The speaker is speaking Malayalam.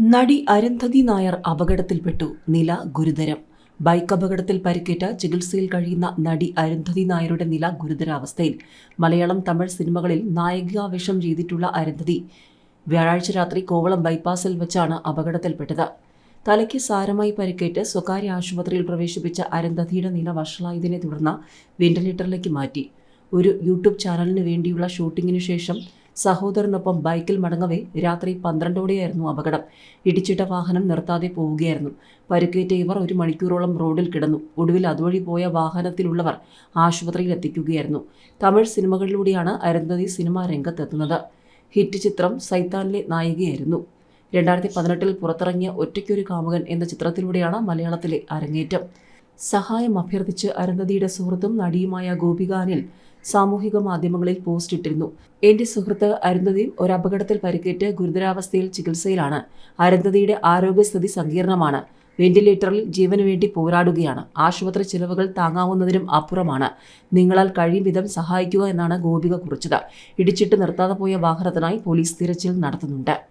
നടി അരുന്ധതി നായർ അപകടത്തിൽപ്പെട്ടു. നില ഗുരുതരം. ബൈക്ക് അപകടത്തിൽ പരിക്കേറ്റ ചികിത്സയിൽ കഴിയുന്ന നടി അരുന്ധതി നായരുടെ നില ഗുരുതരാവസ്ഥയിൽ. മലയാളം തമിഴ് സിനിമകളിൽ നായികാവേഷം ചെയ്തിട്ടുള്ള അരുന്ധതി വ്യാഴാഴ്ച രാത്രി കോവളം ബൈപ്പാസിൽ വെച്ചാണ് അപകടത്തിൽപ്പെട്ടത്. തലയ്ക്ക് സാരമായി പരിക്കേറ്റ് സ്വകാര്യ ആശുപത്രിയിൽ പ്രവേശിപ്പിച്ച അരുന്ധതിയുടെ നില വഷളായതിനെ തുടർന്ന് വെന്റിലേറ്ററിലേക്ക് മാറ്റി. ഒരു യൂട്യൂബ് ചാനലിന് വേണ്ടിയുള്ള ഷൂട്ടിങ്ങിനു ശേഷം സഹോദരനൊപ്പം ബൈക്കിൽ മടങ്ങവേ രാത്രി പന്ത്രണ്ടോടെയായിരുന്നു അപകടം. ഇടിച്ചിട്ട വാഹനം നിർത്താതെ പോവുകയായിരുന്നു. പരുക്കേറ്റ ഇവർ ഒരു മണിക്കൂറോളം റോഡിൽ കിടന്നു. ഒടുവിൽ അതുവഴി പോയ വാഹനത്തിലുള്ളവർ ആശുപത്രിയിൽ എത്തിക്കുകയായിരുന്നു. തമിഴ് സിനിമകളിലൂടെയാണ് അരുന്ധതി സിനിമാ രംഗത്തെത്തുന്നത്. ഹിറ്റ് ചിത്രം സൈത്താനിലെ നായികയായിരുന്നു. രണ്ടായിരത്തി പതിനെട്ടിൽ പുറത്തിറങ്ങിയ ഒറ്റയ്ക്കൊരു കാമുകൻ എന്ന ചിത്രത്തിലൂടെയാണ് മലയാളത്തിലെ അരങ്ങേറ്റം. സഹായം അഭ്യർത്ഥിച്ച് അരുന്ധതിയുടെ സുഹൃത്തും നടിയുമായ ഗോപികാനിൽ സാമൂഹിക മാധ്യമങ്ങളിൽ പോസ്റ്റ് ഇട്ടിരുന്നു. എന്റെ സുഹൃത്ത് അരുന്ധതി ഒരു അപകടത്തിൽ പരിക്കേറ്റ് ഗുരുതരാവസ്ഥയിൽ ചികിത്സയിലാണ്. അരുന്ധതിയുടെ ആരോഗ്യസ്ഥിതി സങ്കീർണമാണ്. വെന്റിലേറ്ററിൽ ജീവന് വേണ്ടി പോരാടുകയാണ്. ആശുപത്രി ചിലവുകൾ താങ്ങാവുന്നതിനും അപ്പുറമാണ്. നിങ്ങളാൽ കഴിയും വിധം സഹായിക്കുക എന്നാണ് ഗോപിക കുറിച്ചത്. ഇടിച്ചിട്ട് നിർത്താതെ പോയ വാഹനത്തിനായി പോലീസ് തിരച്ചിൽ നടത്തുന്നുണ്ട്.